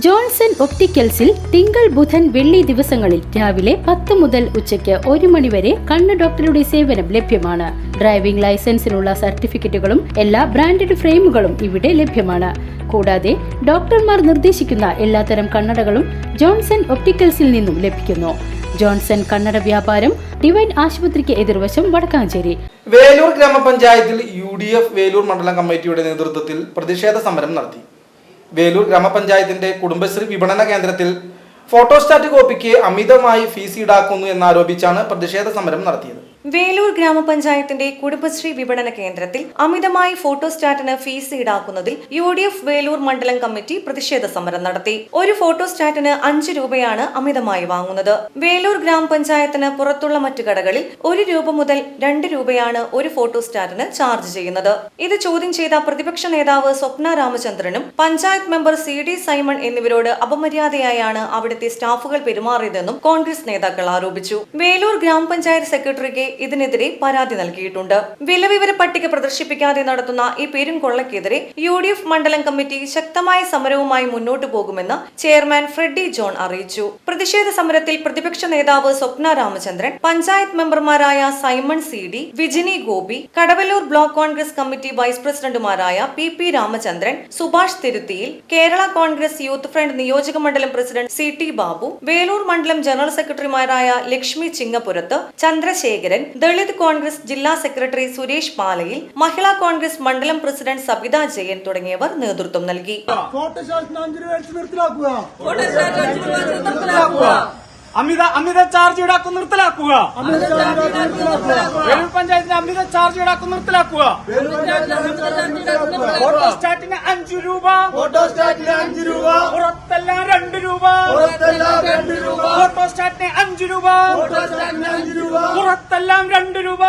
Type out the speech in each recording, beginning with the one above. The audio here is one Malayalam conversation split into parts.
ജോൺസൺ ഒപ്റ്റിക്കൽസിൽ തിങ്കൾ ബുധൻ വെള്ളി ദിവസങ്ങളിൽ രാവിലെ പത്ത് മുതൽ ഉച്ചയ്ക്ക് ഒരു മണിവരെ കണ്ണ് ഡോക്ടറുടെ സേവനം ലഭ്യമാണ്. ഡ്രൈവിംഗ് ലൈസൻസിനുള്ള സർട്ടിഫിക്കറ്റുകളും എല്ലാ ബ്രാൻഡഡ് ഫ്രെയിമുകളും ഇവിടെ ലഭ്യമാണ്. കൂടാതെ ഡോക്ടർമാർ നിർദ്ദേശിക്കുന്ന എല്ലാത്തരം കണ്ണടകളും ജോൺസൺ ഒപ്റ്റിക്കൽസിൽ നിന്നും ലഭിക്കുന്നു. ജോൺസൺ കണ്ണട വ്യാപാരം ഡിവൈൻ ആശുപത്രിക്ക് എതിർവശം വടക്കാഞ്ചേരി. വേലൂർ ഗ്രാമപഞ്ചായത്തിൽ യു വേലൂർ മണ്ഡലം കമ്മിറ്റിയുടെ നേതൃത്വത്തിൽ പ്രതിഷേധ സമരം നടത്തി. വേലൂർ ഗ്രാമപഞ്ചായത്തിന്റെ കുടുംബശ്രീ വിപണന കേന്ദ്രത്തിൽ ഫോട്ടോസ്റ്റാറ്റ് കോപ്പിക്ക് അമിതമായി ഫീസ് ഈടാക്കുന്നു എന്നാരോപിച്ചാണ് പ്രതിഷേധ സമരം നടത്തിയത്. വേലൂർ ഗ്രാമപഞ്ചായത്തിന്റെ കുടുംബശ്രീ വിപണന കേന്ദ്രത്തിൽ അമിതമായി ഫോട്ടോസ്റ്റാറ്റിന് ഫീസ് ഈടാക്കുന്നതിൽ യു ഡി എഫ് വേലൂർ മണ്ഡലം കമ്മിറ്റി പ്രതിഷേധ സമരം നടത്തി. ഒരു ഫോട്ടോസ്റ്റാറ്റിന് അഞ്ച് രൂപയാണ് അമിതമായി വാങ്ങുന്നത്. വേലൂർ ഗ്രാമപഞ്ചായത്തിന് പുറത്തുള്ള മറ്റു കടകളിൽ ഒരു രൂപ മുതൽ രണ്ട് രൂപയാണ് ഒരു ഫോട്ടോസ്റ്റാറ്റിന് ചാർജ് ചെയ്യുന്നത്. ഇത് ചോദ്യം ചെയ്ത പ്രതിപക്ഷ നേതാവ് സ്വപ്ന രാമചന്ദ്രനും panchayat member C D Simon എന്നിവരോട് അപമര്യാദയായാണ് അവിടുത്തെ സ്റ്റാഫുകൾ പെരുമാറിയതെന്നും കോൺഗ്രസ് നേതാക്കൾ ആരോപിച്ചു. വേലൂർ ഗ്രാമപഞ്ചായത്ത് സെക്രട്ടറിക്ക് ഇതിനെതിരെ പരാതി നൽകിയിട്ടുണ്ട്. വിലവിവര പട്ടിക പ്രദർശിപ്പിക്കാതെ നടത്തുന്ന ഈ പെരുംകൊള്ളയ്ക്കെതിരെ യു ഡി എഫ് മണ്ഡലം കമ്മിറ്റി ശക്തമായ സമരവുമായി മുന്നോട്ടു പോകുമെന്ന് ചെയർമാൻ ഫ്രെഡി ജോൺ അറിയിച്ചു. പ്രതിഷേധ സമരത്തിൽ പ്രതിപക്ഷ നേതാവ് സ്വപ്ന രാമചന്ദ്രൻ പഞ്ചായത്ത് മെമ്പർമാരായ Simon C D Vijini Gopi Kadavallur block Congress committee vice പ്രസിഡന്റുമാരായ P P Ramachandran Subhash തിരുത്തിയിൽ Kerala Congress youth front നിയോജക മണ്ഡലം president C T Babu Velur മണ്ഡലം ജനറൽ സെക്രട്ടറിമാരായ ലക്ഷ്മി ചിങ്ങപുരത്ത് ചന്ദ്രശേഖരൻ ദളിത് കോൺഗ്രസ് ജില്ലാ സെക്രട്ടറി സുരേഷ് പാലയിൽ മഹിളാ കോൺഗ്രസ് മണ്ഡലം പ്രസിഡന്റ് സബിത ജയൻ തുടങ്ങിയവർ നേതൃത്വം നൽകി. അമിത അമിത ചാർജ് ഈടാക്കും നിർത്തലാക്കുക. അമിത ചാർജ് നിർത്തലാക്കുക. വേലൂർ പഞ്ചായത്തിന് അമിത ചാർജ് ഈടാക്കും നിർത്തലാക്കുക. ഫോട്ടോസ്റ്റാറ്റിന് അഞ്ചു രൂപ. ഫോട്ടോസ്റ്റാറ്റിന് ഫോട്ടോസ്റ്റാറ്റിന് അഞ്ചു രൂപ പുറത്തെല്ലാം രണ്ട് രൂപ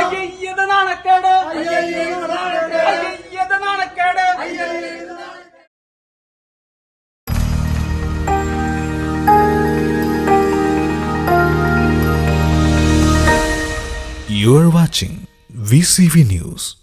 അയ്യത് നാണക്കേട്. അയ്യത് നാണക്കേട് You are watching VCV News.